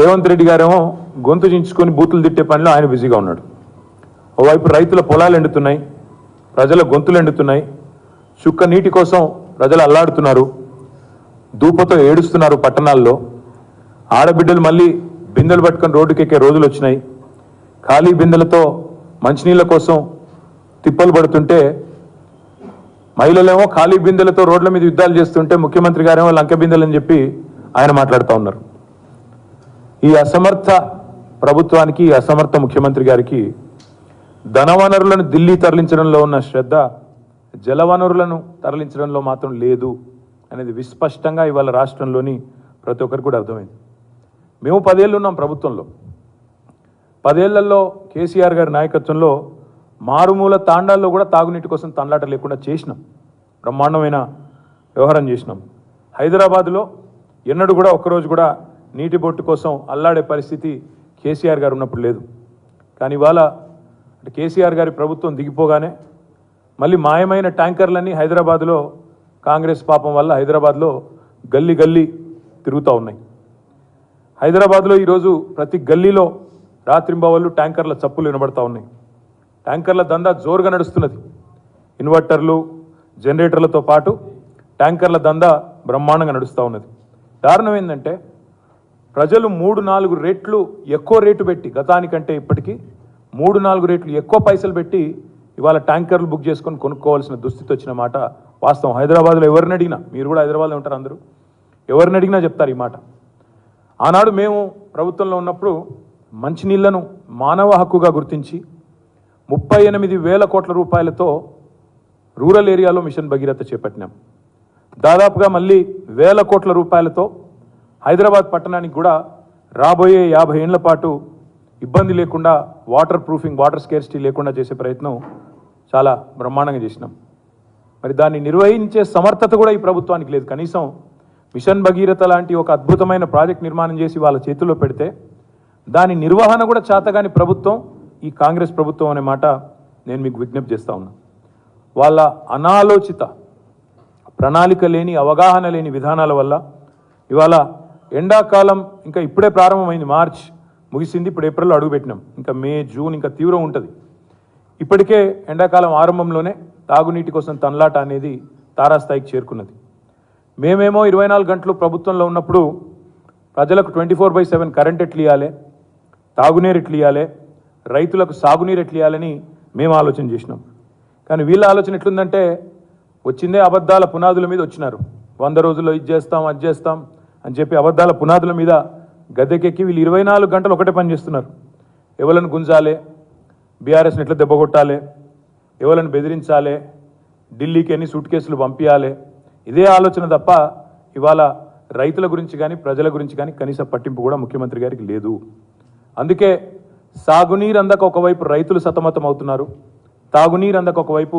రేవంత్ రెడ్డి గారేమో గొంతు చించుకొని బూతులు తిట్టే పనిలో ఆయన బిజీగా ఉన్నాడు. ఓవైపు రైతుల పొలాలు ఎండుతున్నాయి ప్రజల గొంతులు ఎండుతున్నాయి చుక్క నీటి కోసం ప్రజలు అల్లాడుతున్నారు దూపతో ఏడుస్తున్నారు పట్టణాల్లో. ఆడబిడ్డలు మళ్ళీ బిందెలు పట్టుకొని రోడ్డుకెక్కే రోజులు వచ్చినాయి. ఖాళీ బిందెలతో మంచినీళ్ళ కోసం తిప్పలు పడుతుంటే మహిళలేమో ఖాళీ బిందెలతో రోడ్ల మీద యుద్ధాలు చేస్తుంటే ముఖ్యమంత్రి గారేమో లంక బిందెలని చెప్పి ఆయన మాట్లాడుతూ ఉన్నారు. ఈ అసమర్థ ప్రభుత్వానికి ఈ అసమర్థ ముఖ్యమంత్రి గారికి ధనవనరులను ఢిల్లీ తరలించడంలో ఉన్న శ్రద్ధ జలవనరులను తరలించడంలో మాత్రం లేదు అనేది విస్పష్టంగా ఇవాళ రాష్ట్రంలోని ప్రతి ఒక్కరికి కూడా అర్థమైంది. మేము పదేళ్ళు ఉన్నాం ప్రభుత్వంలో. పదేళ్ళలో కేసీఆర్ గారి నాయకత్వంలో మారుమూల తాండాల్లో కూడా తాగునీటి కోసం తండ్లాట లేకుండా చేసినాం. బ్రహ్మాండమైన వ్యవహారం చేసినాం. హైదరాబాద్లో ఎన్నడూ కూడా ఒక్కరోజు కూడా నీటి బొట్టు కోసం అల్లాడే పరిస్థితి కేసీఆర్ గారు ఉన్నప్పుడు లేదు. కానీ ఇవాళ అంటే కేసీఆర్ గారి ప్రభుత్వం దిగిపోగానే మళ్ళీ మాయమైన ట్యాంకర్లన్నీ హైదరాబాద్లో కాంగ్రెస్ పాపం వల్ల హైదరాబాద్లో గల్లీ గల్లీ తిరుగుతూ ఉన్నాయి. హైదరాబాద్లో ఈరోజు ప్రతి గల్లీలో రాత్రింబవళ్ళు ట్యాంకర్ల చప్పులు వినబడతా ఉన్నాయి. ట్యాంకర్ల దందా జోరుగా నడుస్తున్నది. ఇన్వర్టర్లు జనరేటర్లతో పాటు ట్యాంకర్ల దందా బ్రహ్మాండంగా నడుస్తూ ఉన్నది. దారుణం ఏంటంటే ప్రజలు మూడు నాలుగు రేట్లు ఎక్కువ రేటు పెట్టి గతానికంటే ఇప్పటికీ మూడు నాలుగు రేట్లు ఎక్కువ పైసలు పెట్టి ఇవాళ ట్యాంకర్లు బుక్ చేసుకొని కొనుక్కోవాల్సిన దుస్థితి వచ్చిన మాట వాస్తవం. హైదరాబాద్లో ఎవరిని అడిగినా మీరు కూడా హైదరాబాద్లో ఉంటారు అందరూ ఎవరిని అడిగినా చెప్తారు ఈ మాట. ఆనాడు మేము ప్రభుత్వంలో ఉన్నప్పుడు మంచినీళ్ళను మానవ హక్కుగా గుర్తించి ముప్పై ఎనిమిది వేల కోట్ల రూపాయలతో రూరల్ ఏరియాలో మిషన్ భగీరథ చేపట్టినాం. దాదాపుగా మళ్ళీ వేల కోట్ల రూపాయలతో హైదరాబాద్ పట్టణానికి కూడా రాబోయే యాభై ఏళ్ళ పాటు ఇబ్బంది లేకుండా వాటర్ ప్రూఫింగ్ వాటర్ స్కేర్సిటీ లేకుండా చేసే ప్రయత్నం చాలా బ్రహ్మాండంగా చేసినాం. మరి దాన్ని నిర్వహించే సమర్థత కూడా ఈ ప్రభుత్వానికి లేదు. కనీసం మిషన్ భగీరథ లాంటి ఒక అద్భుతమైన ప్రాజెక్ట్ నిర్మాణం చేసి వాళ్ళ చేతుల్లో పెడితే దాని నిర్వహణ కూడా చేతగాని ప్రభుత్వం ఈ కాంగ్రెస్ ప్రభుత్వం అనే మాట నేను మీకు విజ్ఞప్తి చేస్తా ఉన్నా. వాళ్ళ అనాలోచిత ప్రణాళిక లేని అవగాహన లేని విధానాల వల్ల ఇవాళ ఎండాకాలం ఇంకా ఇప్పుడే ప్రారంభమైంది మార్చ్ ముగిసింది ఇప్పుడు ఏప్రిల్లో అడుగుపెట్టినాం ఇంకా మే జూన్ ఇంకా తీవ్రం ఉంటుంది. ఇప్పటికే ఎండాకాలం ఆరంభంలోనే తాగునీటి కోసం తన్లాట అనేది తారాస్థాయికి చేరుకున్నది. మేమేమో ఇరవై నాలుగు గంటలు ప్రభుత్వంలో ఉన్నప్పుడు ప్రజలకు twenty four by seven current ఎట్లు ఇవ్వాలి తాగునీరు ఎట్లు ఇవ్వాలి రైతులకు సాగునీరు ఎట్లు ఇవ్వాలని మేము ఆలోచన చేసినాం. కానీ వీళ్ళ ఆలోచన ఎట్లుందంటే వచ్చిందే అబద్ధాల పునాదుల మీద వచ్చినారు. వంద రోజుల్లో ఇది చేస్తాం అది చేస్తాం అని చెప్పి అబద్ధాల పునాదుల మీద గద్దెకెక్కి వీళ్ళు ఇరవై నాలుగు గంటలు ఒకటే పని చేస్తున్నారు. ఎవలను గుంజాలి బీఆర్ఎస్ని ఎట్లా దెబ్బకొట్టాలి ఎవలను బెదిరించాలి ఢిల్లీకి ఎన్ని సూట్ కేసులు పంపించాలి ఇదే ఆలోచన తప్ప ఇవాళ రైతుల గురించి కానీ ప్రజల గురించి కానీ కనీస పట్టింపు కూడా ముఖ్యమంత్రి గారికి లేదు. అందుకే సాగునీరు అందక ఒకవైపు రైతులు సతమతం అవుతున్నారు తాగునీరు అందక ఒకవైపు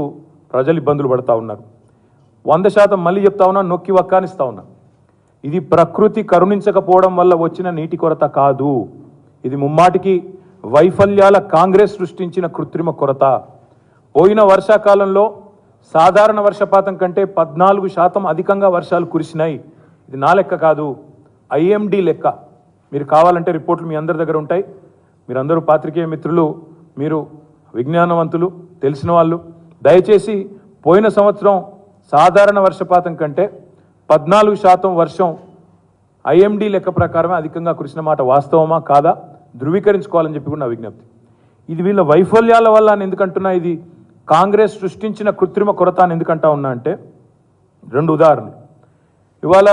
ప్రజలు ఇబ్బందులు పడతా ఉన్నారు. వంద శాతం మళ్ళీ చెప్తా ఉన్నా నొక్కి వక్కానిస్తా ఉన్నా. ఇది ప్రకృతి కరుణించకపోవడం వల్ల వచ్చిన నీటి కొరత కాదు. ఇది ముమ్మాటికి వైఫల్యాల కాంగ్రెస్ సృష్టించిన కృత్రిమ కొరత. పోయిన వర్షాకాలంలో సాధారణ వర్షపాతం కంటే పద్నాలుగు శాతం అధికంగా వర్షాలు కురిసినాయి. ఇది నా లెక్క కాదు ఐఎండి లెక్క. మీరు కావాలంటే రిపోర్ట్లు మీ అందరి దగ్గర ఉంటాయి. మీరందరూ పాత్రికేయ మిత్రులు మీరు విజ్ఞానవంతులు తెలిసిన వాళ్ళు. దయచేసి పోయిన సంవత్సరం సాధారణ వర్షపాతం కంటే పద్నాలుగు శాతం వర్షం ఐఎండి లెక్క ప్రకారమే అధికంగా కురిసిన మాట వాస్తవమా? కాదా? ధృవీకరించుకోవాలని చెప్పి కూడా నా విజ్ఞప్తి. ఇది వీళ్ళ వైఫల్యాల వల్ల అని ఎందుకంటున్నా ఇది కాంగ్రెస్ సృష్టించిన కృత్రిమ కొరత అని ఎందుకంటా ఉన్నా అంటే రెండు ఉదాహరణలు. ఇవాళ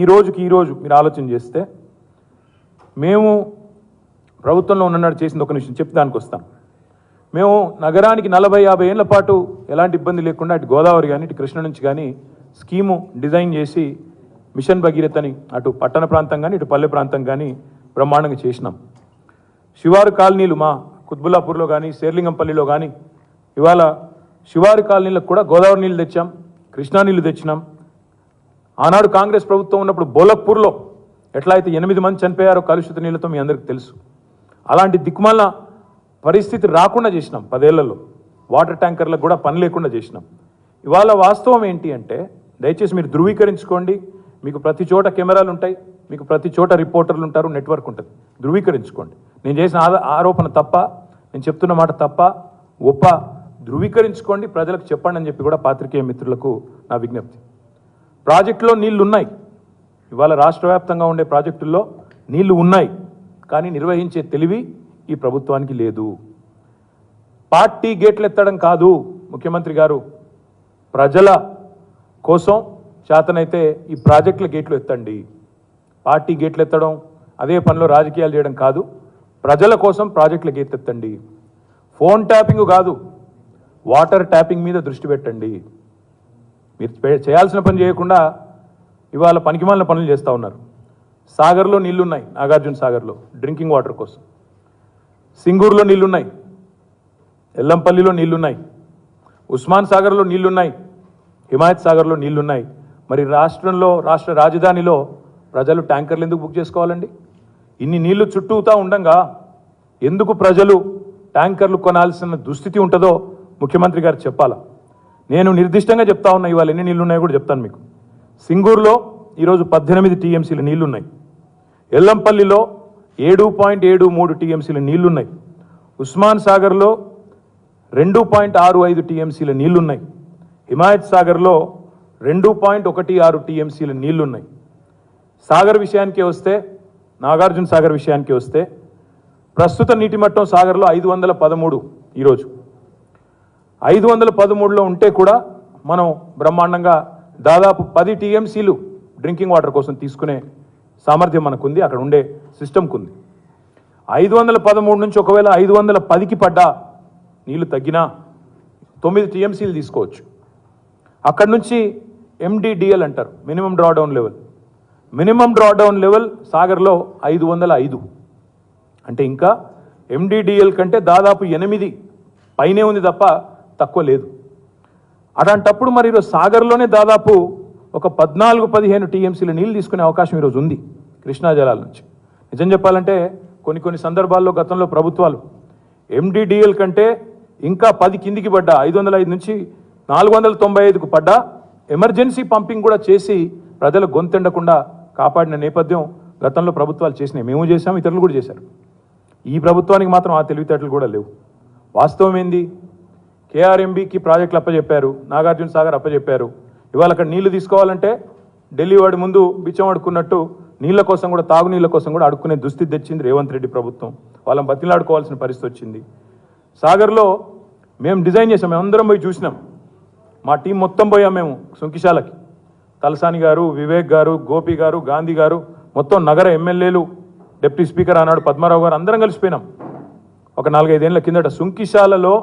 ఈ రోజుకి ఈరోజు మీరు ఆలోచన చేస్తే మేము ప్రభుత్వంలో ఉన్నట్టు చేసింది ఒక నిమిషం చెప్పి దానికి వస్తాం. మేము నగరానికి నలభై యాభై ఏళ్ళ పాటు ఎలాంటి ఇబ్బంది లేకుండా అటు గోదావరి కానీ ఇటు కృష్ణ నుంచి కానీ స్కీము డిజైన్ చేసి మిషన్ భగీరథని అటు పట్టణ ప్రాంతం కానీ ఇటు పల్లె ప్రాంతం కానీ బ్రహ్మాండంగా చేసినాం. శివారు కాలనీలు మా కుత్బుల్లాపూర్లో కానీ శేర్లింగంపల్లిలో కానీ ఇవాళ శివారు కాలనీలకు కూడా గోదావరి నీళ్ళు తెచ్చాం కృష్ణా నీళ్ళు తెచ్చినాం. ఆనాడు కాంగ్రెస్ ప్రభుత్వం ఉన్నప్పుడు బోలక్పూర్లో ఎట్లా అయితే ఎనిమిది మంది చనిపోయారో కలుషిత నీళ్ళతో మీ అందరికి తెలుసు. అలాంటి దిక్కుమాల పరిస్థితి రాకుండా చేసినాం పదేళ్ళలో. వాటర్ ట్యాంకర్లకు కూడా పని లేకుండా చేసినాం. ఇవాళ వాస్తవం ఏంటి అంటే దయచేసి మీరు ధృవీకరించుకోండి. మీకు ప్రతి చోట కెమెరాలు ఉంటాయి. మీకు ప్రతి చోట రిపోర్టర్లు ఉంటారు. నెట్వర్క్ ఉంటుంది. ధృవీకరించుకోండి. నేను చేసిన ఆద- ఆరోపణ తప్ప నేను చెప్తున్న మాట తప్ప ఒప్ప ధృవీకరించుకోండి. ప్రజలకు చెప్పండి అని చెప్పి కూడా పాత్రికేయ మిత్రులకు నా విజ్ఞప్తి. ప్రాజెక్టులో నీళ్ళు ఉన్నాయి. ఇవాళ రాష్ట్ర వ్యాప్తంగా ఉండే ప్రాజెక్టుల్లో నీళ్ళు ఉన్నాయి. కానీ నిర్వహించే తెలివి ఈ ప్రభుత్వానికి లేదు. పార్టీ గేట్లు ఎత్తడం కాదు ముఖ్యమంత్రి గారు. ప్రజల కోసం చేతనైతే ఈ ప్రాజెక్టుల గేట్లు ఎత్తండి. పార్టీ గేట్లు ఎత్తడం అదే పనిలో రాజకీయాలు చేయడం కాదు ప్రజల కోసం ప్రాజెక్టుల గేట్లు ఎత్తండి. ఫోన్ ట్యాపింగ్ కాదు వాటర్ ట్యాపింగ్ మీద దృష్టి పెట్టండి. మీరు చేయాల్సిన పని చేయకుండా ఇవాళ పనికిమాలిన పనులు చేస్తూ ఉన్నారు. సాగర్లో నీళ్ళున్నాయి నాగార్జున సాగర్లో డ్రింకింగ్ వాటర్ కోసం. సింగూరులో నీళ్ళున్నాయి ఎల్లంపల్లిలో నీళ్ళున్నాయి ఉస్మాన్ సాగర్లో నీళ్ళున్నాయి హిమాయత్ సాగర్లో నీళ్ళున్నాయి. మరి రాష్ట్రంలో రాష్ట్ర రాజధానిలో ప్రజలు ట్యాంకర్లు ఎందుకు బుక్ చేసుకోవాలండి? ఇన్ని నీళ్ళు చుట్టూతా ఉండంగా ఎందుకు ప్రజలు ట్యాంకర్లు కొనాల్సిన దుస్థితి ఉంటుందో ముఖ్యమంత్రి గారు చెప్పాలా? నేను నిర్దిష్టంగా చెప్తా ఉన్నా ఇవాళ ఎన్ని నీళ్ళు ఉన్నాయో కూడా చెప్తాను మీకు. సింగూరులో ఈరోజు పద్దెనిమిది టీఎంసీల నీళ్ళున్నాయి. ఎల్లంపల్లిలో ఏడు పాయింట్ ఏడు మూడు టీఎంసీల నీళ్ళున్నాయి. ఉస్మాన్ సాగర్లో రెండు పాయింట్ ఆరు ఐదు టీఎంసీల నీళ్ళున్నాయి. హిమాయత్ సాగర్లో రెండు పాయింట్ ఒకటి ఆరు టీఎంసీల నీళ్ళున్నాయి. సాగర్ విషయానికి వస్తే నాగార్జున సాగర్ విషయానికి వస్తే ప్రస్తుత నీటి మట్టం సాగర్లో ఐదు వందల పదమూడు ఈరోజు. ఐదు వందల పదమూడులో ఉంటే కూడా మనం బ్రహ్మాండంగా దాదాపు పది టీఎంసీలు డ్రింకింగ్ వాటర్ కోసం తీసుకునే సామర్థ్యం మనకుంది అక్కడ ఉండే సిస్టమ్కు ఉంది. ఐదు వందల పదమూడు నుంచి ఒకవేళ ఐదు వందల పదికి పడ్డా నీళ్ళు తగ్గినా తొమ్మిది టీఎంసీలు తీసుకోవచ్చు. అక్కడ నుంచి ఎండిడిఎల్ అంటారు. Minimum drawdown level minimum drawdown level సాగర్లో ఐదు వందల ఐదు. అంటే ఇంకా ఎండిడిఎల్ కంటే దాదాపు ఎనిమిది పైనే ఉంది తప్ప తక్కువ లేదు. అలాంటప్పుడు మరి ఈరోజు సాగర్లోనే దాదాపు ఒక పద్నాలుగు పదిహేను టీఎంసీల నీళ్ళు తీసుకునే అవకాశం ఈరోజు ఉంది కృష్ణా జలాల నుంచి. నిజం చెప్పాలంటే కొన్ని కొన్ని సందర్భాల్లో గతంలో ప్రభుత్వాలు ఎండిడిఎల్ కంటే ఇంకా పది కిందికి పడ్డ. ఐదు వందల ఐదు నుంచి నాలుగు వందల తొంభై ఐదుకు పడ్డా ఎమర్జెన్సీ పంపింగ్ కూడా చేసి ప్రజలు గొంతెండకుండా కాపాడిన నేపథ్యం గతంలో ప్రభుత్వాలు చేసినాయి. మేము చేసాం ఇతరులు కూడా చేశారు. ఈ ప్రభుత్వానికి మాత్రం ఆ తెలివితేటలు కూడా లేవు. వాస్తవం ఏంది? కేఆర్ఎంబికి ప్రాజెక్టులు అప్పచెప్పారు నాగార్జున సాగర్ అప్పచెప్పారు ఇవాళ అక్కడ నీళ్ళు తీసుకోవాలంటే ఢిల్లీ వాడి ముందు బిచ్చం అడుకున్నట్టు నీళ్ళ కోసం కూడా తాగునీళ్ళ కోసం కూడా అడుక్కునే దుస్థితి తెచ్చింది రేవంత్ రెడ్డి ప్రభుత్వం. వాళ్ళని బతిలాడుకోవాల్సిన పరిస్థితి వచ్చింది. సాగర్లో మేము డిజైన్ చేసాం మేము అందరం పోయి చూసినాం. మా టీం మొత్తం పోయాం మేము సుంకిశాలకి. తలసాని గారు వివేక్ గారు గోపి గారు గాంధీ గారు మొత్తం నగర ఎమ్మెల్యేలు డిప్యూటీ స్పీకర్ ఆనాడు పద్మారావు గారు అందరం కలిసిపోయినాం ఒక నాలుగైదేళ్ళ కిందట సుంకిశాలలో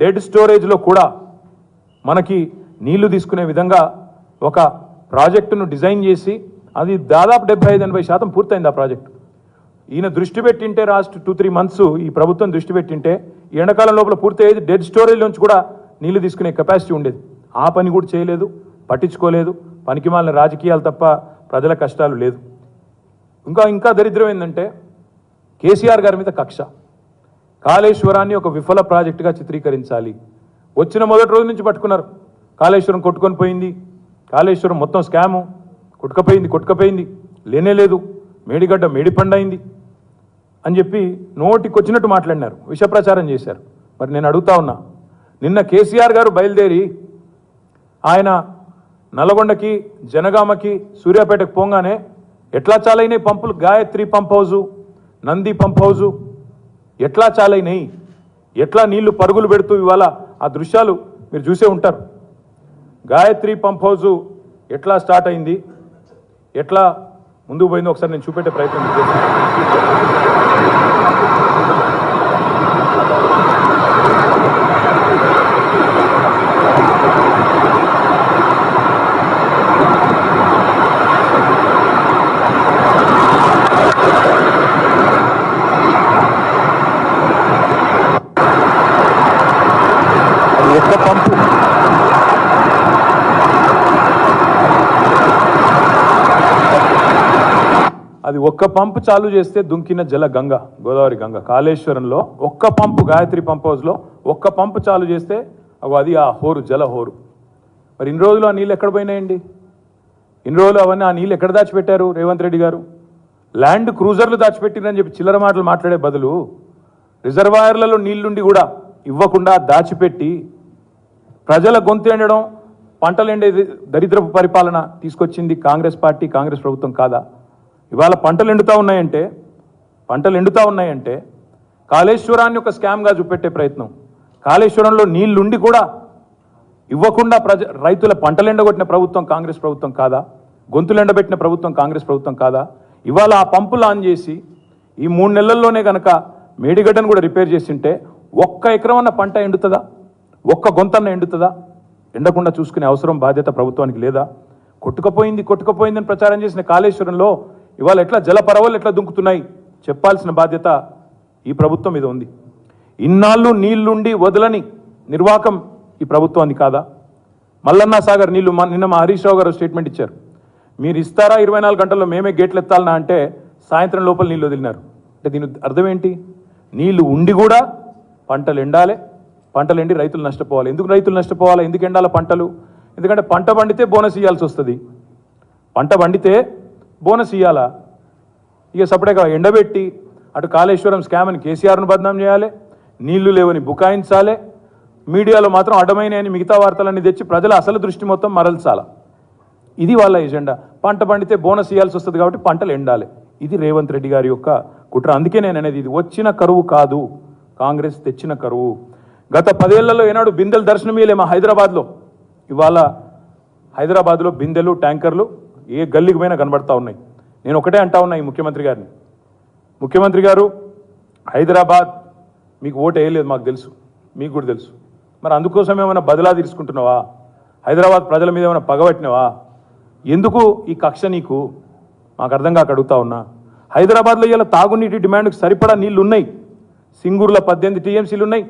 డెడ్ స్టోరేజ్లో కూడా మనకి నీళ్ళు తీసుకునే విధంగా ఒక ప్రాజెక్టును డిజైన్ చేసి అది దాదాపు డెబ్బై ఐదు ఎనభై శాతం పూర్తయింది ఆ ప్రాజెక్టు. ఈయన దృష్టి పెట్టింటే లాస్ట్ టూ త్రీ మంత్స్ ఈ ప్రభుత్వం దృష్టి పెట్టింటే ఈ ఎండాకాలం లోపల పూర్తయ్యేది డెడ్ స్టోరేజ్ నుంచి కూడా నీళ్ళు తీసుకునే కెపాసిటీ ఉండేది. ఆ పని కూడా చేయలేదు పట్టించుకోలేదు. పనికిమాలిన రాజకీయాలు తప్ప ప్రజల కష్టాలు లేదు. ఇంకా ఇంకా దరిద్రం ఏంటంటే కేసీఆర్ గారి మీద కక్ష. కాళేశ్వరాన్ని ఒక విఫల ప్రాజెక్టుగా చిత్రీకరించాలి. వచ్చిన మొదటి రోజు నుంచి పట్టుకున్నారు. కాళేశ్వరం కొట్టుకొని పోయింది. కాళేశ్వరం మొత్తం స్కాము కొట్టుకపోయింది కొట్టుకపోయింది. లేనే లేదు. మేడిగడ్డ మేడిపండైంది. అని చెప్పి నోటికొచ్చినట్టు మాట్లాడినారు. విషప్రచారం చేశారు. మరి నేను అడుగుతా ఉన్నా నిన్న కేసీఆర్ గారు బయలుదేరి ఆయన నల్గొండకి జనగామకి సూర్యాపేటకు పోగానే ఎట్లా చాలైనాయి పంపులు? Gayatri pump house Nandi pump house ఎట్లా చాలైనాయి? ఎట్లా నీళ్ళు పరుగులు పెడుతూ ఇవాళ ఆ దృశ్యాలు మీరు చూసే ఉంటారు. గాయత్రి పంప్ హౌజు ఎట్లా స్టార్ట్ అయింది? ఎట్లా ముందుకు పోయిందో ఒకసారి నేను చూపెట్టే ప్రయత్నం చేస్తాను అది ఒక్క పంపు అది ఒక్క పంపు చాలు చేస్తే దుంకిన జల గంగ గోదావరి గంగ. కాళేశ్వరంలో ఒక్క పంపు గాయత్రి పంప్ హౌస్లో ఒక్క పంపు చాలు చేస్తే అగో అది ఆ హోరు జల హోరు. మరి ఇన్ని రోజులు ఆ నీళ్ళు ఎక్కడ పోయినాయండి? ఇన్ని రోజులు అవన్నీ ఆ నీళ్ళు ఎక్కడ దాచిపెట్టారు రేవంత్ రెడ్డి గారు? ల్యాండ్ క్రూజర్లు దాచిపెట్టిందని చెప్పి చిల్లర మాటలు మాట్లాడే బదులు రిజర్వాయర్లలో నీళ్ళుండి కూడా ఇవ్వకుండా దాచిపెట్టి ప్రజల గొంతు ఎండడం పంటలు ఎండే దరిద్రపు పరిపాలన తీసుకొచ్చింది కాంగ్రెస్ పార్టీ కాంగ్రెస్ ప్రభుత్వం కాదా? ఇవాళ పంటలు ఎండుతా ఉన్నాయంటే పంటలు ఎండుతా ఉన్నాయంటే కాళేశ్వరాన్ని ఒక స్కామ్గా చూపెట్టే ప్రయత్నం. కాళేశ్వరంలో నీళ్ళుండి కూడా ఇవ్వకుండా ప్రజ రైతుల పంటలు ఎండగొట్టిన ప్రభుత్వం కాంగ్రెస్ ప్రభుత్వం కాదా? గొంతులు ఎండబెట్టిన ప్రభుత్వం కాంగ్రెస్ ప్రభుత్వం కాదా? ఇవాళ ఆ పంపులు ఆన్ చేసి ఈ మూడు నెలల్లోనే కనుక మేడిగడ్డను కూడా రిపేర్ చేసింటే ఒక్క ఎకరం పంట ఎండుతుందా? ఒక్క గొంతన్న ఎండుతుందా? ఎండకుండా చూసుకునే అవసరం బాధ్యత ప్రభుత్వానికి లేదా? కొట్టుకపోయింది కొట్టుకపోయిందని ప్రచారం చేసిన కాళేశ్వరంలో ఇవాళ ఎట్లా జలపరవలు ఎట్లా దుంకుతున్నాయి? చెప్పాల్సిన బాధ్యత ఈ ప్రభుత్వం మీద ఉంది. ఇన్నాళ్ళు నీళ్ళుండి వదలని నిర్వాకం ఈ ప్రభుత్వాన్ని కాదా? మల్లన్న సాగర్ నీళ్ళు నిన్న మా హరీష్ రావు గారు స్టేట్మెంట్ ఇచ్చారు. మీరు ఇస్తారా ఇరవై నాలుగు గంటల్లో మేమే గేట్లు ఎత్తాలనా అంటే సాయంత్రం లోపల నీళ్ళు వదిలినారు. అంటే దీని అర్థం ఏంటి? నీళ్ళు ఉండి కూడా పంటలు ఎండాలి. పంటలు ఎండి రైతులు నష్టపోవాలి. ఎందుకు రైతులు నష్టపోవాలి? ఎందుకు ఎండాలి పంటలు? ఎందుకంటే పంట పండితే బోనస్ ఇవ్వాల్సి వస్తుంది. పంట పండితే బోనస్ ఇవ్వాలా ఇక సపరేట్గా ఎండబెట్టి అటు కాళేశ్వరం స్కామ్ అని కేసీఆర్ను బదనాం చేయాలి నీళ్ళు లేవని బుకాయించాలి మీడియాలో మాత్రం అడ్డమైన అని మిగతా వార్తలన్నీ తెచ్చి ప్రజల అసలు దృష్టి మొత్తం మరల్చాల. ఇది వాళ్ళ ఎజెండా. పంట పండితే బోనస్ ఇవ్వాల్సి వస్తుంది కాబట్టి పంటలు ఎండాలి. ఇది రేవంత్ రెడ్డి గారి యొక్క కుట్ర. అందుకే నేను అనేది ఇది. వచ్చిన కరువు కాదు. కాంగ్రెస్ తెచ్చిన కరువు. గత పదేళ్ళలో ఏనాడు బిందెలు దర్శనమీయలే మా హైదరాబాద్లో. ఇవాళ హైదరాబాద్లో బిందెలు ట్యాంకర్లు ఏ గల్లికి పోయినా కనబడతా ఉన్నాయి. నేను ఒకటే అంటా ఉన్నా ఈ ముఖ్యమంత్రి గారిని. ముఖ్యమంత్రి గారు హైదరాబాద్ మీకు ఓటు వేయలేదు మాకు తెలుసు మీకు కూడా తెలుసు. మరి అందుకోసం ఏమైనా బదిలా తీసుకుంటున్నావా? హైదరాబాద్ ప్రజల మీద ఏమైనా పగబట్టినావా ఎందుకు ఈ కక్ష నీకు? మాకు అర్థం కాక అడుగుతా ఉన్నా. హైదరాబాద్లో ఇలా తాగునీటి డిమాండ్కి సరిపడా నీళ్ళు ఉన్నాయి సింగూరులో పద్దెనిమిది టీఎంసీలు ఉన్నాయి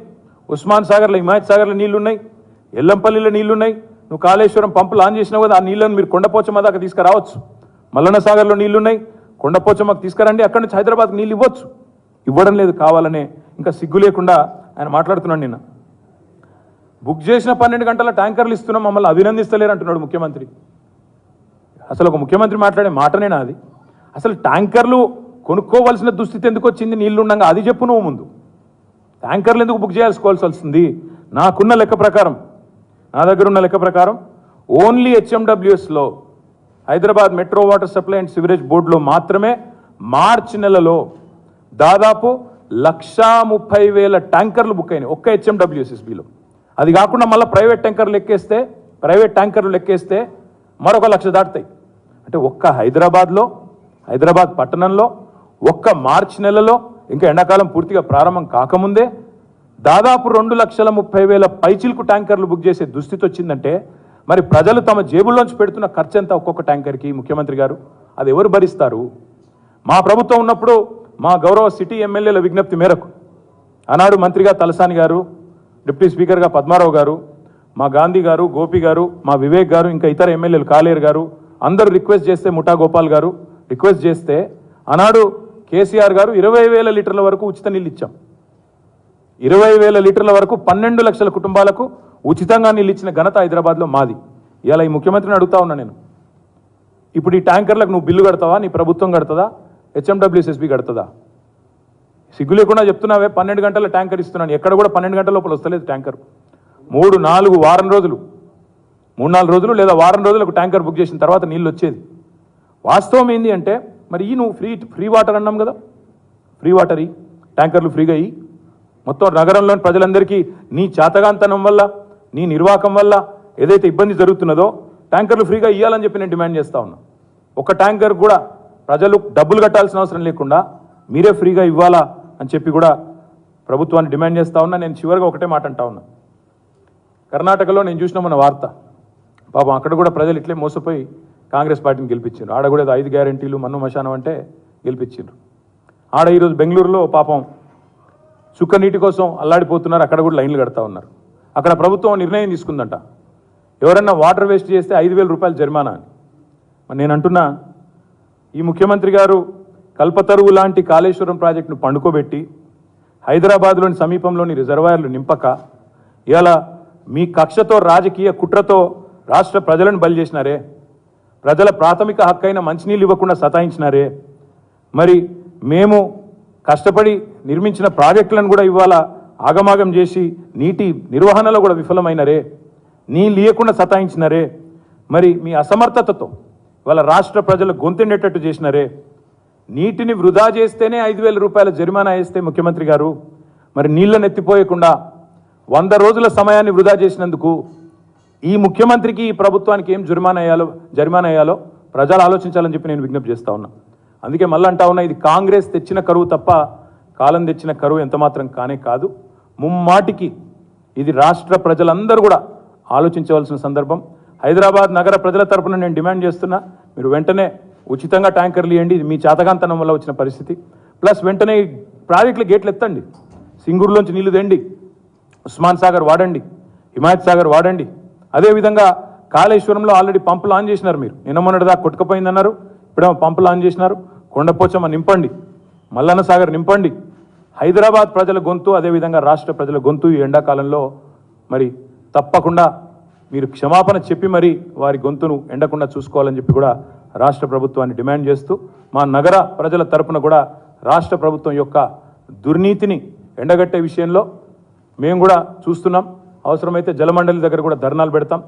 ఉస్మాన్ సాగర్లో హిమాయత్ సాగర్లో నీళ్ళున్నాయి. ఎల్లంపల్లిలో నీళ్ళున్నాయి. నువ్వు కాళేశ్వరం పంపులు ఆన్ చేసినావు కదా ఆ నీళ్ళను మీరు కొండపోచమ్మ దాకా తీసుకురావచ్చు. మల్లన్న సాగర్లో నీళ్ళున్నాయి కొండపోచమ్మకు తీసుకురండి అక్కడి నుంచి హైదరాబాద్కి నీళ్ళు ఇవ్వచ్చు. ఇవ్వడం లేదు కావాలనే ఇంకా సిగ్గు లేకుండా ఆయన మాట్లాడుతున్నాడు నిన్న. బుక్ చేసిన పన్నెండు గంటల ట్యాంకర్లు ఇస్తున్నాం మమ్మల్ని అభినందిస్తలేరు అంటున్నాడు ముఖ్యమంత్రి. అసలు ఒక ముఖ్యమంత్రి మాట్లాడే మాటనేనా అది అసలు ట్యాంకర్లు కొనుక్కోవాల్సిన దుస్థితి ఎందుకు వచ్చింది? నీళ్ళు ఉండగా అది చెప్పు నువ్వు ముందు. ట్యాంకర్లు ఎందుకు బుక్ చేసుకోవాల్సి వస్తుంది? నాకున్న లెక్క ప్రకారం. నా దగ్గర ఉన్న లెక్క ప్రకారం only హెచ్ఎండబ్ల్యూఎస్లో Hyderabad metro water supply and sewerage బోర్డులో మాత్రమే మార్చి నెలలో దాదాపు లక్షా ముప్పై వేల ట్యాంకర్లు బుక్ అయినాయి. ఒక్క హెచ్ఎండబ్ల్యూఎస్ఎస్బిలో అది కాకుండా మళ్ళీ ప్రైవేట్ ట్యాంకర్లు ఎక్కేస్తే ప్రైవేట్ ట్యాంకర్లు ఎక్కేస్తే మరొక లక్ష దాటుతాయి. అంటే ఒక్క హైదరాబాద్లో హైదరాబాద్ పట్టణంలో ఒక్క మార్చి నెలలో ఇంకా ఎండాకాలం పూర్తిగా ప్రారంభం కాకముందే దాదాపు రెండు లక్షల ముప్పై వేల పైచిల్కు ట్యాంకర్లు బుక్ చేసే దుస్థితి వచ్చిందంటే మరి ప్రజలు తమ జేబుల్లోంచి పెడుతున్న ఖర్చు ఎంత ఒక్కొక్క ట్యాంకర్కి ముఖ్యమంత్రి గారు? అది ఎవరు భరిస్తారు? మా ప్రభుత్వం ఉన్నప్పుడు మా గౌరవ సిటీ ఎమ్మెల్యేల విజ్ఞప్తి మేరకు ఆనాడు మంత్రిగా తలసాని గారు డిప్యూటీ స్పీకర్గా పద్మారావు గారు మా గాంధీ గారు గోపి గారు మా వివేక్ గారు ఇంకా ఇతర ఎమ్మెల్యేలు కాలేరు గారు అందరూ రిక్వెస్ట్ చేస్తే ముఠా గోపాల్ గారు రిక్వెస్ట్ చేస్తే ఆనాడు కేసీఆర్ గారు ఇరవై వేల లీటర్ల వరకు ఉచిత నీళ్ళు ఇచ్చాం. ఇరవై వేల లీటర్ల వరకు పన్నెండు లక్షల కుటుంబాలకు ఉచితంగా నీళ్ళు ఇచ్చిన ఘనత హైదరాబాద్లో మాది. ఇలా ఈ ముఖ్యమంత్రిని అడుగుతా ఉన్నా నేను. ఇప్పుడు ఈ ట్యాంకర్లకు నువ్వు బిల్లు కడతావా? నీ ప్రభుత్వం కడుతుందా? హెచ్ఎండబ్ల్యూఎస్ఎస్బి కడుతుందా? సిగ్గు లేకుండా చెప్తున్నావే పన్నెండు గంటల ట్యాంకర్ ఇస్తున్నాను. ఎక్కడ కూడా పన్నెండు గంటల లోపల వస్తలేదు ట్యాంకర్. మూడు నాలుగు వారం రోజులు. మూడు నాలుగు రోజులు లేదా వారం రోజులకు ట్యాంకర్ బుక్ చేసిన తర్వాత నీళ్ళు వచ్చేది. వాస్తవం ఏంటి అంటే మరి ఈ నువ్వు ఫ్రీ ఫ్రీ వాటర్ అన్నాం కదా? ఫ్రీ వాటర్ ఈ? ట్యాంకర్లు ఫ్రీగా ఇయ్యి మొత్తం నగరంలోని ప్రజలందరికీ నీ చాతగాంతనం వల్ల నీ నిర్వాకం వల్ల ఏదైతే ఇబ్బంది జరుగుతున్నదో ట్యాంకర్లు ఫ్రీగా ఇవ్వాలని చెప్పి నేను డిమాండ్ చేస్తా ఉన్నా. ఒక ట్యాంకర్ కూడా ప్రజలు డబ్బులు కట్టాల్సిన అవసరం లేకుండా మీరే ఫ్రీగా ఇవ్వాలా అని చెప్పి కూడా ప్రభుత్వాన్ని డిమాండ్ చేస్తా ఉన్నా. నేను చివరిగా ఒకటే మాట అంటా ఉన్నా. కర్ణాటకలో నేను చూసిన మన వార్త పాపం అక్కడ కూడా ప్రజలు ఇట్లే మోసపోయి కాంగ్రెస్ పార్టీని గెలిపించారు ఆడ కూడా ఐదు గ్యారెంటీలు మన్ను మశానం అంటే గెలిపించారు ఆడ ఈరోజు బెంగళూరులో పాపం చుక్క నీటి కోసం అల్లాడిపోతున్నారు అక్కడ కూడా లైన్లు కడతా ఉన్నారు. అక్కడ ప్రభుత్వం నిర్ణయం తీసుకుందంట. ఎవరన్నా వాటర్ వేస్ట్ చేస్తే ఐదు వేల రూపాయలు జరిమానా అని. నేను అంటున్నా ఈ ముఖ్యమంత్రి గారు కల్పతరువు లాంటి కాళేశ్వరం ప్రాజెక్టును పండుకోబెట్టి హైదరాబాద్లోని సమీపంలోని రిజర్వాయర్లు నింపక ఇలా మీ కక్షతో రాజకీయ కుట్రతో రాష్ట్ర ప్రజలను బలి చేసినారే ప్రజల ప్రాథమిక హక్కైన మంచినీళ్ళు ఇవ్వకుండా సతాయించినారే మరి మేము కష్టపడి నిర్మించిన ప్రాజెక్టులను కూడా ఇవాళ ఆగమాగం చేసి నీటి నిర్వహణలో కూడా విఫలమైనరే నీళ్ళు ఇవ్వకుండా సతాయించినరే మరి మీ అసమర్థతతో ఇవాళ రాష్ట్ర ప్రజలు గొంతెండేటట్టు చేసినరే నీటిని వృధా చేస్తేనే ఐదు వేల రూపాయల జరిమానా వేస్తే ముఖ్యమంత్రి గారు మరి నీళ్ళని ఎత్తిపోయకుండా వంద రోజుల సమయాన్ని వృధా చేసినందుకు ఈ ముఖ్యమంత్రికి ఈ ప్రభుత్వానికి ఏం జరిమానా అయ్యాలో జరిమానా అయ్యాలో ప్రజలు ఆలోచించాలని చెప్పి నేను విజ్ఞప్తి చేస్తా ఉన్నా. అందుకే మళ్ళీ అంటా ఉన్నా ఇది కాంగ్రెస్ తెచ్చిన కరువు తప్ప కాలం తెచ్చిన కరువు ఎంతమాత్రం కానే కాదు. ముమ్మాటికి ఇది రాష్ట్ర ప్రజలందరూ కూడా ఆలోచించవలసిన సందర్భం. హైదరాబాద్ నగర ప్రజల తరపున నేను డిమాండ్ చేస్తున్నా మీరు వెంటనే ఉచితంగా ట్యాంకర్లు ఇవ్వండి ఇది మీ చేతగాంతనం వల్ల వచ్చిన పరిస్థితి. ప్లస్ వెంటనే ప్రాజెక్టులు గేట్లు ఎత్తండి. సింగూరులోంచి నీళ్ళు తెండి. ఉస్మాన్ సాగర్ వాడండి. హిమాయత్ సాగర్ వాడండి. అదేవిధంగా కాళేశ్వరంలో ఆల్రెడీ పంపులు ఆన్ చేసినారు మీరు. నిన్న మొన్నటిదా కొట్టుకుపోయిందన్నారు. ఇప్పుడేమో పంపులు ఆన్ చేసినారు. కొండపోచమ్మ నింపండి. మల్లన్న సాగర్ నింపండి. హైదరాబాద్ ప్రజల గొంతు అదేవిధంగా రాష్ట్ర ప్రజల గొంతు ఈ ఎండాకాలంలో మరి తప్పకుండా మీరు క్షమాపణ చెప్పి మరి వారి గొంతును ఎండకుండా చూసుకోవాలని చెప్పి కూడా రాష్ట్ర ప్రభుత్వాన్ని డిమాండ్ చేస్తూ మా నగర ప్రజల తరపున కూడా రాష్ట్ర ప్రభుత్వం యొక్క దుర్నీతిని ఎండగట్టే విషయంలో మేము కూడా చూస్తున్నాం. అవసరమైతే జలమండలి దగ్గర కూడా ధర్నాలు పెడతాం.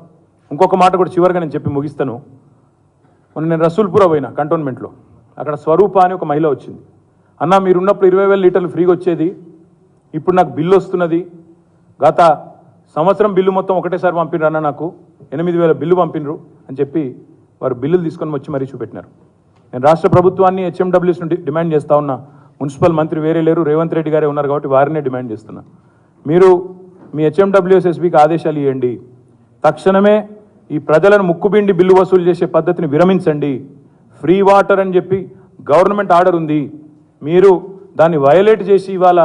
ఇంకొక మాట కూడా చివరిగా నేను చెప్పి ముగిస్తాను. మొన్న నేను రసూల్పుర పోయినా కంటోన్మెంట్లో. అక్కడ స్వరూప అని ఒక మహిళ వచ్చింది. అన్న మీరు ఉన్నప్పుడు ఇరవై వేల లీటర్లు ఫ్రీగా వచ్చేది. ఇప్పుడు నాకు బిల్లు వస్తున్నది. గత సంవత్సరం బిల్లు మొత్తం ఒకటేసారి పంపినరు అన్న నాకు. ఎనిమిది వేల బిల్లు పంపినరు అని చెప్పి వారు బిల్లులు తీసుకొని వచ్చి మరీ చూపెట్టినారు. నేను రాష్ట్ర ప్రభుత్వాన్ని హెచ్ఎండబ్ల్యూస్ నుండి డిమాండ్ చేస్తా ఉన్నా. మున్సిపల్ మంత్రి వేరే లేరు. రేవంత్ రెడ్డి గారే ఉన్నారు కాబట్టి వారినే డిమాండ్ చేస్తున్నా. మీరు మీ హెచ్ఎండబ్ల్యూఎస్ఎస్బికి ఆదేశాలు ఇవ్వండి తక్షణమే ఈ ప్రజలను ముక్కుబిండి బిల్లు వసూలు చేసే పద్ధతిని విరమించండి. ఫ్రీ వాటర్ అని చెప్పి గవర్నమెంట్ ఆర్డర్ ఉంది. మీరు దాన్ని వయలేట్ చేసి ఇవాళ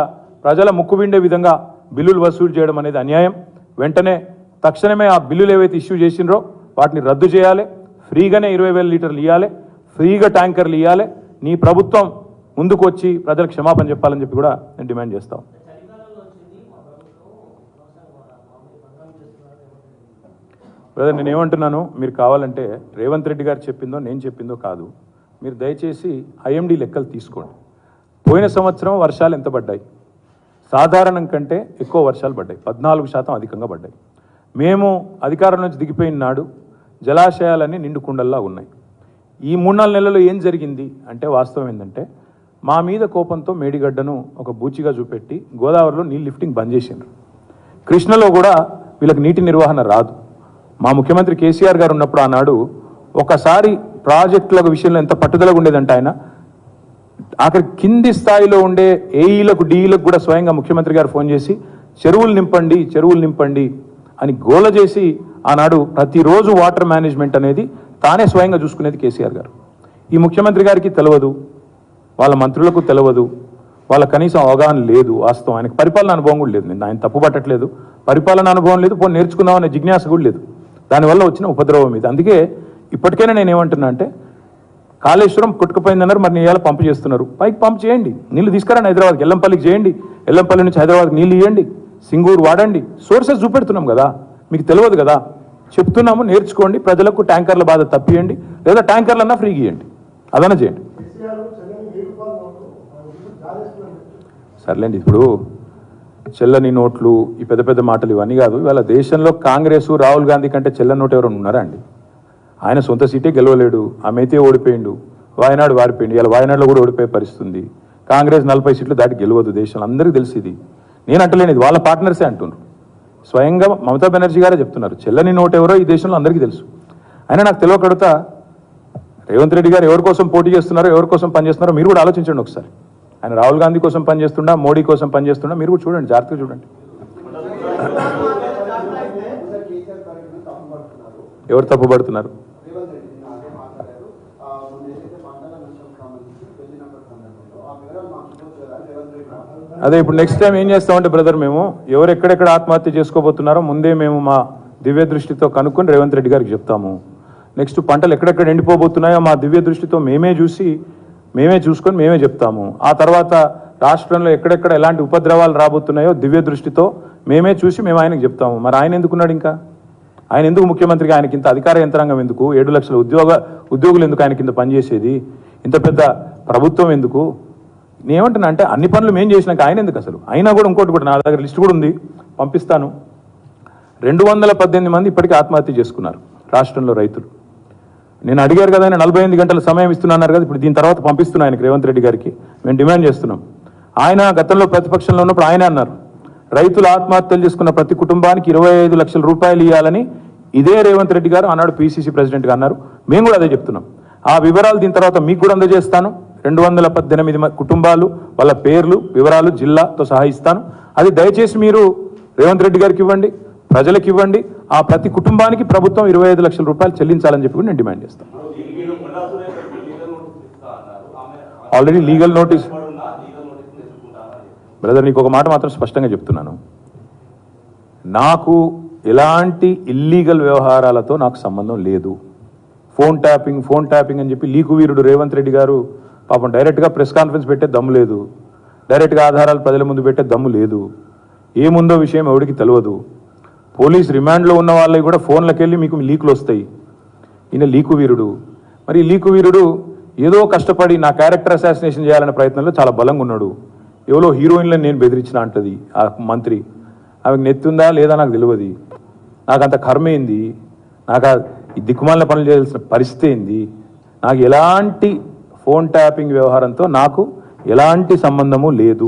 ప్రజల ముక్కుబిండే విధంగా బిల్లులు వసూలు చేయడం అనేది అన్యాయం. వెంటనే తక్షణమే ఆ బిల్లులు ఏవైతే ఇష్యూ చేసినరో వాటిని రద్దు చేయాలి. ఫ్రీగానే ఇరవై వేల లీటర్లు ఇవ్వాలి ఫ్రీగా ట్యాంకర్లు ఇవ్వాలి నీ ప్రభుత్వం ముందుకు వచ్చి ప్రజలకు క్షమాపణ చెప్పాలని చెప్పి కూడా నేను డిమాండ్ చేస్తాం బ్రదర్ నేను ఏమంటున్నాను? మీరు కావాలంటే రేవంత్ రెడ్డి గారు చెప్పిందో నేను చెప్పిందో కాదు. మీరు దయచేసి ఐఎండి లెక్కలు తీసుకోండి. పోయిన సంవత్సరం వర్షాలు ఎంత పడ్డాయి? సాధారణం కంటే ఎక్కువ వర్షాలు పడ్డాయి. పద్నాలుగు శాతం అధికంగా పడ్డాయి. మేము అధికారం నుంచి దిగిపోయిన నాడు జలాశయాలన్నీ నిండు కుండల్లా ఉన్నాయి. ఈ మూడు నాలుగు నెలల్లో ఏం జరిగింది? అంటే వాస్తవం ఏంటంటే మా మీద కోపంతో మేడిగడ్డను ఒక బూచిగా చూపెట్టి గోదావరిలో నీళ్ళు లిఫ్టింగ్ బంద్ చేసిండ్రు. కృష్ణలో కూడా వీళ్ళకి నీటి నిర్వహణ రాదు. మా ముఖ్యమంత్రి కేసీఆర్ గారు ఉన్నప్పుడు ఆనాడు ఒకసారి ప్రాజెక్టుల విషయంలో ఎంత పట్టుదలగా ఉండేదంటే ఆయన అక్కడ కింది స్థాయిలో ఉండే ఏఈలకు డీఈలకు కూడా స్వయంగా ముఖ్యమంత్రి గారు ఫోన్ చేసి చెరువులు నింపండి చెరువులు నింపండి అని గోల చేసి ఆనాడు ప్రతిరోజు వాటర్ మేనేజ్మెంట్ అనేది తానే స్వయంగా చూసుకునేది కేసీఆర్ గారు. ఈ ముఖ్యమంత్రి గారికి తెలియదు వాళ్ళ మంత్రులకు తెలియదు వాళ్ళ కనీసం అవగాహన లేదు వాస్తవం. ఆయనకు పరిపాలన అనుభవం కూడా లేదు. నేను ఆయన తప్పు పట్టట్లేదు. పరిపాలన అనుభవం లేదు పోనీ నేర్చుకుందాం అనే జిజ్ఞాస కూడా లేదు. దానివల్ల వచ్చిన ఉపద్రవం ఇది. అందుకే ఇప్పటికైనా నేను ఏమంటున్నా అంటే కాళేశ్వరం కొట్టుకుపోయిందన్నారు. మరి నీళ్ళ పంపు చేస్తున్నారు. పైకి పంపు చేయండి. నీళ్ళు తీసుకురండి హైదరాబాద్కి. ఎల్లంపల్లికి చేయండి. ఎల్లంపల్లి నుంచి హైదరాబాద్కి నీళ్ళు ఇవ్వండి సింగూరు వాడండి. సోర్సెస్ చూపెడుతున్నాం కదా. మీకు తెలియదు కదా. చెప్తున్నాము నేర్చుకోండి. ప్రజలకు ట్యాంకర్ల బాధ తప్పియండి. లేదా ట్యాంకర్లన్నా ఫ్రీగా ఇవ్వండి అదన్నా చేయండి. సర్లేండి. ఇప్పుడు చెల్లని నోట్లు ఈ పెద్ద పెద్ద మాటలు ఇవన్నీ కాదు. ఇవాళ దేశంలో కాంగ్రెస్ రాహుల్ గాంధీ కంటే చెల్లని నోటు ఎవరైనా ఉన్నారా అండి? ఆయన సొంత సీటే గెలవలేడు ఆమె అయితే ఓడిపోయిండు వాయనాడు వారిపోయిండు ఇలా వాయనాడులో కూడా ఓడిపోయే పరిస్థితుంది. కాంగ్రెస్ నలభై సీట్లు దాటి గెలవదు దేశంలో అందరికీ తెలిసి ఇది. నేను అంటలేను ఇది వాళ్ళ పార్ట్నర్సే అంటున్నారు స్వయంగా మమతా బెనర్జీ గారే చెప్తున్నారు చెల్లని నోటు ఎవరో ఈ దేశంలో అందరికీ తెలుసు. అయినా నాకు తెలియకడుతా రేవంత్ రెడ్డి గారు ఎవరి కోసం పోటీ చేస్తున్నారో ఎవరి కోసం పనిచేస్తున్నారో మీరు కూడా ఆలోచించండి ఒకసారి. ఆయన రాహుల్ గాంధీ కోసం పనిచేస్తుండా మోడీ కోసం పనిచేస్తుండా మీరు కూడా చూడండి జాగ్రత్తగా చూడండి. ఎవరు తప్పుపడుతున్నారు? అదే ఇప్పుడు నెక్స్ట్ టైం ఏం చేస్తామంటే బ్రదర్ మేము ఎవరు ఎక్కడెక్కడ ఆత్మహత్య చేసుకోబోతున్నారో ముందే మేము మా దివ్య దృష్టితో కనుక్కొని రేవంత్ రెడ్డి గారికి చెప్తాము. నెక్స్ట్ పంటలు ఎక్కడెక్కడ ఎండిపోబోతున్నాయో మా దివ్య దృష్టితో మేమే చూసి మేమే చూసుకొని మేమే చెప్తాము. ఆ తర్వాత రాష్ట్రంలో ఎక్కడెక్కడ ఎలాంటి ఉపద్రవాలు రాబోతున్నాయో దివ్య దృష్టితో మేమే చూసి మేము ఆయనకు చెప్తాము. మరి ఆయన ఎందుకున్నాడు ఇంకా? ఆయన ఎందుకు ముఖ్యమంత్రిగా ఆయనకి ఇంత అధికార యంత్రాంగం ఎందుకు? ఏడు లక్షల ఉద్యోగ ఉద్యోగులు ఎందుకు ఆయన కింద పనిచేసేది? ఇంత పెద్ద ప్రభుత్వం ఎందుకు? నేనేమంటున్నా అంటే అన్ని పనులు మేము చేసినాక ఆయన ఎందుకు అసలు? అయినా కూడా ఇంకోటి కూడా నా దగ్గర లిస్ట్ కూడా ఉంది. పంపిస్తాను. రెండు వందల పద్దెనిమిది మంది ఇప్పటికీ ఆత్మహత్య చేసుకున్నారు రాష్ట్రంలో రైతులు. నేను అడిగారు కదా ఆయన నలభై ఎనిమిది గంటల సమయం ఇస్తున్నారు కదా ఇప్పుడు దీని తర్వాత పంపిస్తున్నాను ఆయనకి రేవంత్ రెడ్డి గారికి. మేము డిమాండ్ చేస్తున్నాం. ఆయన గతంలో ప్రతిపక్షంలో ఉన్నప్పుడు ఆయనే అన్నారు. రైతులు ఆత్మహత్యలు చేసుకున్న ప్రతి కుటుంబానికి ఇరవై ఐదు లక్షల రూపాయలు ఇవ్వాలని ఇదే రేవంత్ రెడ్డి గారు ఆనాడు పీసీసీ ప్రెసిడెంట్గా అన్నారు. మేము కూడా అదే చెప్తున్నాం. ఆ వివరాలు దీని తర్వాత మీకు కూడా అందజేస్తాను. రెండు వందల పద్దెనిమిది కుటుంబాలు వాళ్ళ పేర్లు వివరాలు జిల్లాతో సహా ఇస్తాను. అది దయచేసి మీరు రేవంత్ రెడ్డి గారికి ఇవ్వండి ప్రజలకు ఇవ్వండి. ఆ ప్రతి కుటుంబానికి ప్రభుత్వం ఇరవై ఐదు లక్షల రూపాయలు చెల్లించాలని చెప్పి నేను డిమాండ్ చేస్తాను. ఆల్రెడీ లీగల్ నోటీస్ పడున్నా లీగల్ నోటీస్ ఎదుర్కొంటానని బ్రదర్ నీకు ఒక మాట మాత్రం స్పష్టంగా చెప్తున్నాను. నాకు ఎలాంటి ఇల్లీగల్ వ్యవహారాలతో నాకు సంబంధం లేదు. ఫోన్ ట్యాపింగ్ ఫోన్ ట్యాపింగ్ అని చెప్పి లీకు వీరుడు రేవంత్ రెడ్డి గారు పాపం డైరెక్ట్గా ప్రెస్ కాన్ఫరెన్స్ పెట్టే దమ్ము లేదు. డైరెక్ట్గా ఆధారాలు ప్రజల ముందు పెట్టే దమ్ము లేదు. ఏముందో విషయం ఎవడికి తెలియదు పోలీస్ రిమాండ్లో ఉన్న వాళ్ళకి కూడా ఫోన్లకు వెళ్ళి మీకు లీకులు వస్తాయి. ఈయన లీకు వీరుడు. మరి లీకు వీరుడు ఏదో కష్టపడి నా క్యారెక్టర్ అసాసినేషన్ చేయాలనే ప్రయత్నంలో చాలా బలంగా ఉన్నాడు. ఎవరో హీరోయిన్లను నేను బెదిరించిన అంటది ఆ మంత్రి. ఆమెకు నెత్తుందా లేదా నాకు తెలియదు నాకు అంత కర్మ ఏంది నాకు ఆ ఈ దిక్కుమాలిన పనులు చేయాల్సిన పరిస్థితి ఏంది? నాకు ఎలాంటి ఫోన్ ట్యాపింగ్ వ్యవహారంతో నాకు ఎలాంటి సంబంధము లేదు.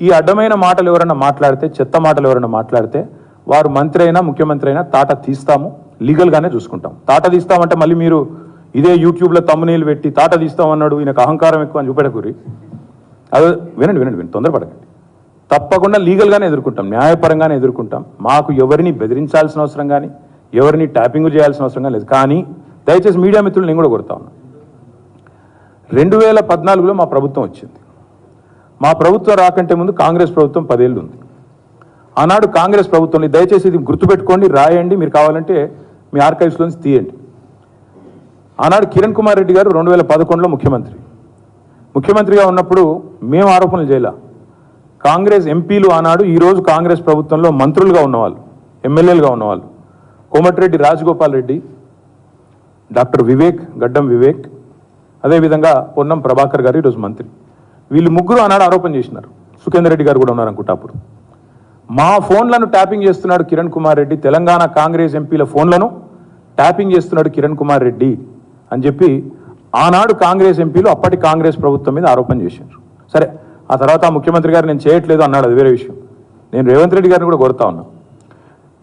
ఈ అడ్డమైన మాటలు ఎవరైనా మాట్లాడితే చెత్త మాటలు ఎవరైనా మాట్లాడితే వారు మంత్రి అయినా ముఖ్యమంత్రి అయినా తాట తీస్తాము లీగల్గానే చూసుకుంటాం. తాట తీస్తామంటే మళ్ళీ మీరు ఇదే యూట్యూబ్లో తమ్మునీళ్ళు పెట్టి తాట తీస్తామన్నాడు ఈయనకు అహంకారం ఎక్కువ అని చూపెడకూరి అదే వినండి వినండి వినండి తొందరపడకండి. తప్పకుండా లీగల్గానే ఎదుర్కొంటాం న్యాయపరంగానే ఎదుర్కొంటాం. మాకు ఎవరిని బెదిరించాల్సిన అవసరం కానీ ఎవరిని ట్యాపింగ్ చేయాల్సిన అవసరం కానీ లేదు. కానీ దయచేసి మీడియా మిత్రులు నేను కూడా కొడతా ఉన్నా. రెండు వేల పద్నాలుగులో మా ప్రభుత్వం వచ్చింది. మా ప్రభుత్వం రాకంటే ముందు కాంగ్రెస్ ప్రభుత్వం పదేళ్ళు ఉంది ఆనాడు కాంగ్రెస్ ప్రభుత్వం దయచేసి ఇది గుర్తుపెట్టుకోండి రాయండి. మీరు కావాలంటే మీ ఆర్కైవ్స్లోంచి తీయండి. ఆనాడు కిరణ్ కుమార్ రెడ్డి గారు రెండు వేల పదకొండులో ముఖ్యమంత్రి. ముఖ్యమంత్రిగా ఉన్నప్పుడు మేము ఆరోపణలు చేయలే. కాంగ్రెస్ ఎంపీలు ఆనాడు ఈరోజు కాంగ్రెస్ ప్రభుత్వంలో మంత్రులుగా ఉన్నవాళ్ళు ఎమ్మెల్యేలుగా ఉన్నవాళ్ళు. కోమటిరెడ్డి రాజగోపాల్ రెడ్డి డాక్టర్ వివేక్ గడ్డం వివేక్ అదేవిధంగా పొన్నం ప్రభాకర్ గారు ఈరోజు మంత్రి. వీళ్ళు ముగ్గురు ఆనాడు ఆరోపణ చేసినారు. సుఖేందర్ రెడ్డి గారు కూడా ఉన్నారు అనుకుంటా అప్పుడు మా ఫోన్లను ట్యాపింగ్ చేస్తున్నాడు కిరణ్ కుమార్ రెడ్డి. తెలంగాణ కాంగ్రెస్ ఎంపీల ఫోన్లను ట్యాపింగ్ చేస్తున్నాడు కిరణ్ కుమార్ రెడ్డి అని చెప్పి ఆనాడు కాంగ్రెస్ ఎంపీలు అప్పటి కాంగ్రెస్ ప్రభుత్వం మీద ఆరోపణ చేశారు సరే ఆ తర్వాత ముఖ్యమంత్రి గారు నేను చేయట్లేదు అన్నాడు అది వేరే విషయం. నేను రేవంత్ రెడ్డి గారిని కూడా కోరుతా ఉన్నా.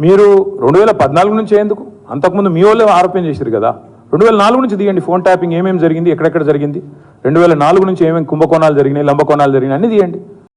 మీరు రెండు వేల పద్నాలుగు నుంచి ఎందుకు? అంతకుముందు మీ వాళ్ళే ఆరోపణ చేశారు కదా. రెండు వేల నాలుగు నుంచి తీయండి ఫోన్ ట్యాపింగ్ ఏమేమి జరిగింది ఎక్కడెక్కడ జరిగింది? రెండు వేల నాలుగు నుంచి ఏమేమి కుంభకోణాలు జరిగినాయి లంబకోణాలు జరిగినాయి అన్నీ తీయండి.